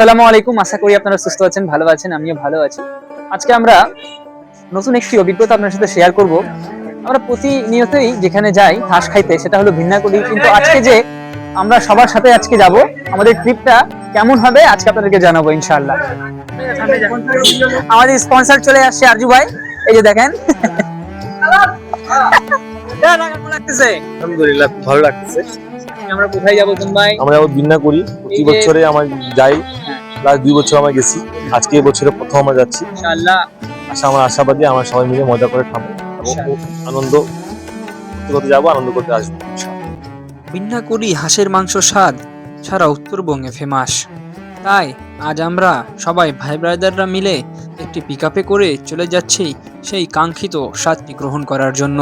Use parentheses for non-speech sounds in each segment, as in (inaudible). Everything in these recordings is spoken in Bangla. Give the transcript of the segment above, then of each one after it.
আসসালামু আলাইকুম আশা করি আপনারা সুস্থ আছেন ভালো আছেন আমিও ভালো আছি। আজকে আমরা নতুন একটি অভিজ্ঞতা আপনার সাথে শেয়ার করব। আমরা প্রতিনিয়তই যেখানে যাই হাঁস খাইতে সেটা হলো ভিন্না করি কিন্তু আজকে যে আমরা সবার সাথে আজকে যাব আমাদের ট্রিপটা কেমন হবে আজকে আপনাদেরকে জানাব ইনশাআল্লাহ। আমাদের স্পন্সর চলে আসছে আরজু ভাই। এই যে দেখেন। আলহামদুলিল্লাহ ভালো লাগতেছে। আমরা কোথায় যাব ভাই? আমরা বিন্না করি প্রতি বছরে আমরা যাই। লাস্ট দুই বছর আমরা গেছি। আজকে এই বছরে প্রথম আমরা যাচ্ছি। আশা আমার আশাবাদী আমরা সবাই মিলে মজা করে খাব। এবং আনন্দ করতে যাব আনন্দ করতে আসব বিন্নাকুড়ি হাঁসের মাংস স্বাদ সারা উত্তরবঙ্গে ফেমাস তাই আজ আমরা সবাই ভাই ব্রাদাররা মিলে একটি পিকআপে করে চলে যাচ্ছি সেই কাঙ্ক্ষিত স্বাদটি গ্রহণ করার জন্য।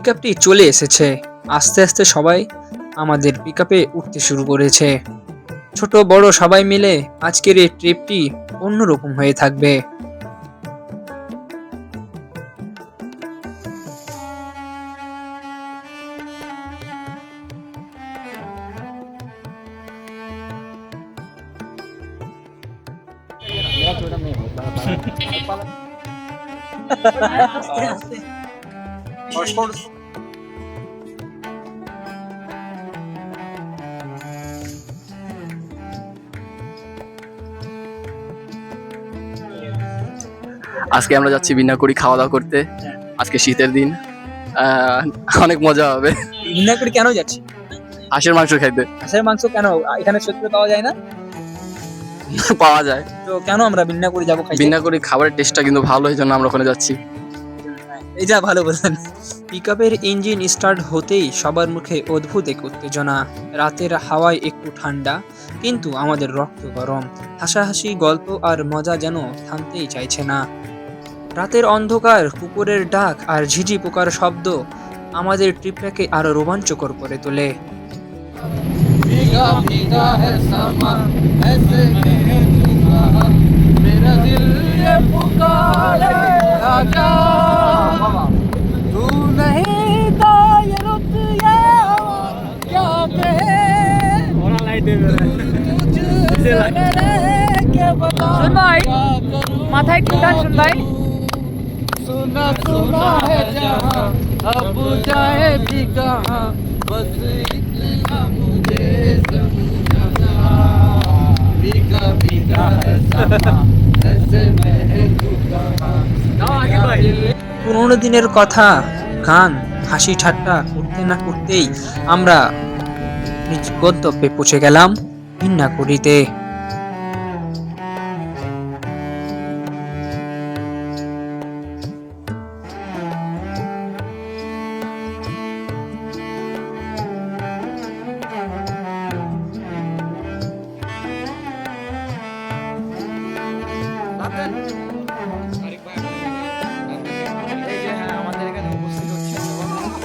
পিকআপটি চলে এসেছে। আস্তে আস্তে সবাই আমাদের পিকআপে উঠতে শুরু করেছে। ছোট বড় সবাই মিলে আজকের এই ট্রিপটি অন্যরকম হয়ে থাকবে। (laughs) (laughs) (laughs) আজকে আমরা যাচ্ছি বিনাকুড়ি খাওয়া দাওয়া করতে। আজকে শীতের দিন। অনেক মজা হবে। ভিন্না করি কেন যাচ্ছি? হাঁসের মাংস খাইতে। হাঁসের মাংস কেন? এখানে সত্যি পাওয়া যায় না? পাওয়া যায়। তো কেন আমরা ভিন্না করে যাব বিনাকুড়ি খাবারের টেস্টটা কিন্তু ভালো এই জন্য আমরা ওখানে যাচ্ছি। এইটা ভালো বলছেন পিকআপের ইঞ্জিন স্টার্ট হতেই সবার মুখে অদ্ভুত এক উত্তেজনা। রাতের হাওয়ায় একটু ঠান্ডা, কিন্তু আমাদের রক্ত গরম। হাসাহাসি, গল্প আর মজা যেন থামতেই চাইছে না। রাতের অন্ধকার, কুকুরের ডাক আর ঝিঝি পোকার শব্দ আমাদের ট্রিপটাকে আরও রোমাঞ্চকর করে তোলে। हवा तू नहीं तो ये रुत ये हवा क्या कहे सुन भाई। माथा एक टूटन सुन भाई। सुना सुना है जहाँ अब जाए भी कहाँ। बस इतना मुझे समझा भीगा भीगा है समा (laughs) পুরোনো দিনের কথা, গান, হাসি ঠাট্টা করতে না করতেই আমরা নিজ গন্তব্যে পৌঁছে গেলাম ভিন্নাকুড়িতে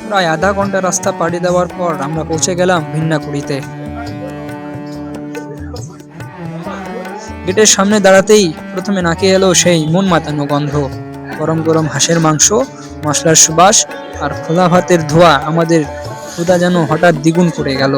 প্রায় আধা ঘণ্টা রাস্তা পাড়ি দেওয়ার পর আমরা পৌঁছে গেলাম ভিন্নাকুড়িতে গেটের সামনে দাঁড়াতেই প্রথমে নাকে এলো সেই মন মাতানো গন্ধ। গরম গরম হাঁসের মাংস, মশলার সুবাস আর খোলা ভাতের ধোয়া আমাদের ক্ষুদা যেন হঠাৎ দ্বিগুণ করে গেল।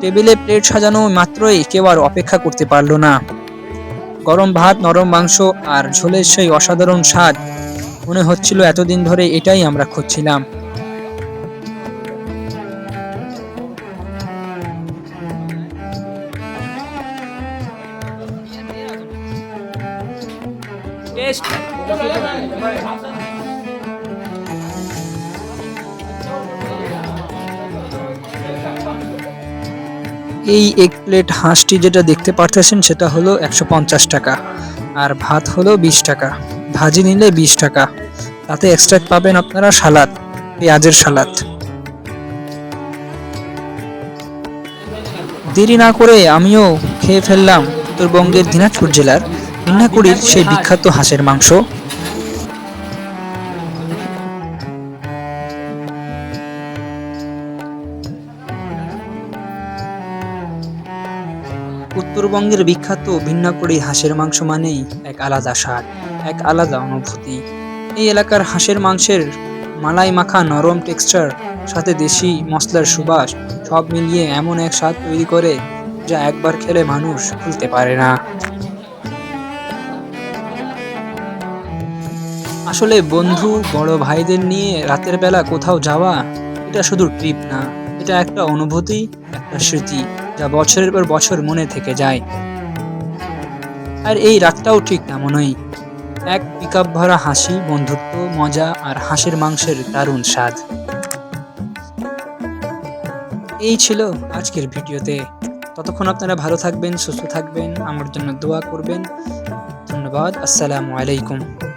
টেবিলে প্লেট সাজানো মাত্রই কেউ আর অপেক্ষা করতে পারল না। গরম ভাত, নরম মাংস আর ঝোলের সেই অসাধারণ স্বাদ, মনে হচ্ছিল এতদিন ধরে এটাই আমরা খুঁজছিলাম। এই এক প্লেট হাঁসটি যেটা দেখতে পারতেছেন সেটা হলো একশো পঞ্চাশ টাকা। আর ভাত হলো বিশ টাকা। ভাজি নিলে বিশ টাকা। তাতে এক্সট্রা পাবেন আপনারা সালাদ, পেঁয়াজের সালাদ। দেরি না করে আমিও খেয়ে ফেললাম উত্তরবঙ্গের দিনাজপুর জেলার মিন্নাকুড়ির সেই বিখ্যাত হাঁসের মাংস। উত্তরবঙ্গের বিখ্যাত ভিন্নাকুড়ি হাঁসের মাংস মানেই এক আলাদা স্বাদ, এক আলাদা অনুভূতি। এই এলাকার হাঁসের মাংসের মালাই মাখা নরম টেক্সচার সাথে দেশি মশলার সুবাস, সব মিলিয়ে এমন এক স্বাদ তৈরি করে যা একবার খেলে মানুষ ভুলতে পারে না। আসলে বন্ধু, বড় ভাইদের নিয়ে রাতের বেলা কোথাও যাওয়া, এটা শুধু ট্রিপ না, এটা একটা অনুভূতি, একটা স্মৃতি। যা বছরের পর বছর মনে থেকে যায়। আর এই রাতটাও ঠিক তেমনই। এক পিকআপ ভরা হাসি, বন্ধুত্ব, মজা আর হাঁসের মাংসের দারুণ স্বাদ। এই ছিল আজকের ভিডিওতে। ততক্ষণ আপনারা ভালো থাকবেন, সুস্থ থাকবেন, আমার জন্য দোয়া করবেন। ধন্যবাদ, আসসালামু আলাইকুম।